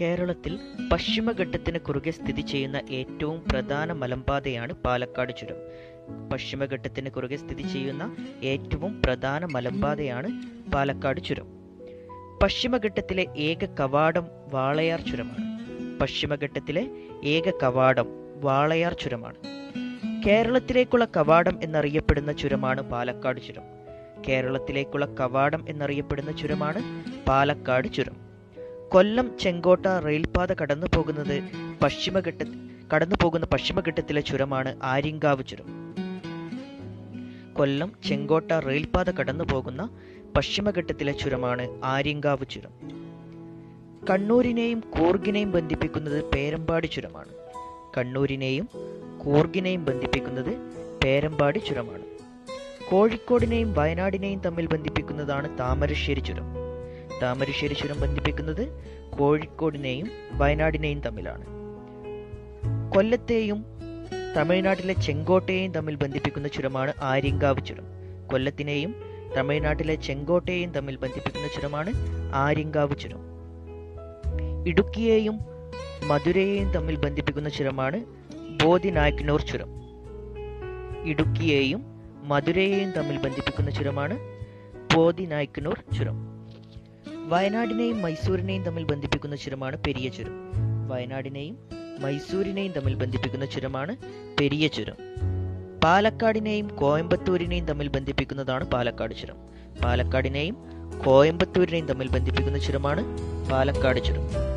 കേരളത്തിൽ പശ്ചിമഘട്ടത്തിന് കുറുകെ സ്ഥിതി ചെയ്യുന്ന ഏറ്റവും പ്രധാന മലമ്പാതയാണ് പാലക്കാട് ചുരം. പശ്ചിമഘട്ടത്തിന് കുറുകെ സ്ഥിതി ചെയ്യുന്ന ഏറ്റവും പ്രധാന മലമ്പാതയാണ് പാലക്കാട് ചുരം. പശ്ചിമഘട്ടത്തിലെ ഏക കവാടം വാളയാർ ചുരമാണ്. പശ്ചിമഘട്ടത്തിലെ ഏക കവാടം വാളയാർ ചുരമാണ്. കേരളത്തിലേക്കുള്ള കവാടം എന്നറിയപ്പെടുന്ന ചുരമാണ് പാലക്കാട് ചുരം. കേരളത്തിലേക്കുള്ള കവാടം എന്നറിയപ്പെടുന്ന ചുരമാണ് പാലക്കാട് ചുരം. കൊല്ലം ചെങ്കോട്ട റെയിൽപാത കടന്നു പോകുന്നത് പശ്ചിമഘട്ട കടന്നു പോകുന്ന പശ്ചിമഘട്ടത്തിലെ ചുരമാണ് ആര്യങ്കാവ് ചുരം. കൊല്ലം ചെങ്കോട്ട റെയിൽപാത കടന്നു പോകുന്ന പശ്ചിമഘട്ടത്തിലെ ചുരമാണ് ആര്യങ്കാവ് ചുരം. കണ്ണൂരിനെയും കൂർഗിനെയും ബന്ധിപ്പിക്കുന്നത് പേരമ്പാടി ചുരമാണ്. കണ്ണൂരിനെയും കൂർഗിനെയും ബന്ധിപ്പിക്കുന്നത് പേരമ്പാടി ചുരമാണ്. കോഴിക്കോടിനെയും വയനാടിനെയും തമ്മിൽ ബന്ധിപ്പിക്കുന്നതാണ് താമരശ്ശേരി ചുരം. താമരശ്ശേരി ചുരം ബന്ധിപ്പിക്കുന്നത് കോഴിക്കോടിനെയും വയനാടിനെയും തമ്മിലാണ്. കൊല്ലത്തെയും തമിഴ്നാട്ടിലെ ചെങ്കോട്ടയെയും തമ്മിൽ ബന്ധിപ്പിക്കുന്ന ചുരമാണ് ആര്യങ്കാവ് ചുരം. കൊല്ലത്തിനെയും തമിഴ്നാട്ടിലെ ചെങ്കോട്ടയെയും തമ്മിൽ ബന്ധിപ്പിക്കുന്ന ചുരമാണ് ആര്യങ്കാവ് ചുരം. ഇടുക്കിയെയും മധുരയെയും തമ്മിൽ ബന്ധിപ്പിക്കുന്ന ചുരമാണ് ബോധിനായ്ക്കനൂർ ചുരം. ഇടുക്കിയെയും മധുരയെയും തമ്മിൽ ബന്ധിപ്പിക്കുന്ന ചുരമാണ് ബോധിനായ്ക്കനൂർ ചുരം. വയനാടിനെയും മൈസൂരിനെയും തമ്മിൽ ബന്ധിപ്പിക്കുന്ന ചുരമാണ് പെരിയ ചുരം. വയനാടിനെയും മൈസൂരിനെയും തമ്മിൽ ബന്ധിപ്പിക്കുന്ന ചുരമാണ് പെരിയ ചുരം. പാലക്കാടിനെയും കോയമ്പത്തൂരിനെയും തമ്മിൽ ബന്ധിപ്പിക്കുന്നതാണ് പാലക്കാട് ചുരം. പാലക്കാടിനെയും കോയമ്പത്തൂരിനെയും തമ്മിൽ ബന്ധിപ്പിക്കുന്ന ചുരമാണ് പാലക്കാട് ചുരം.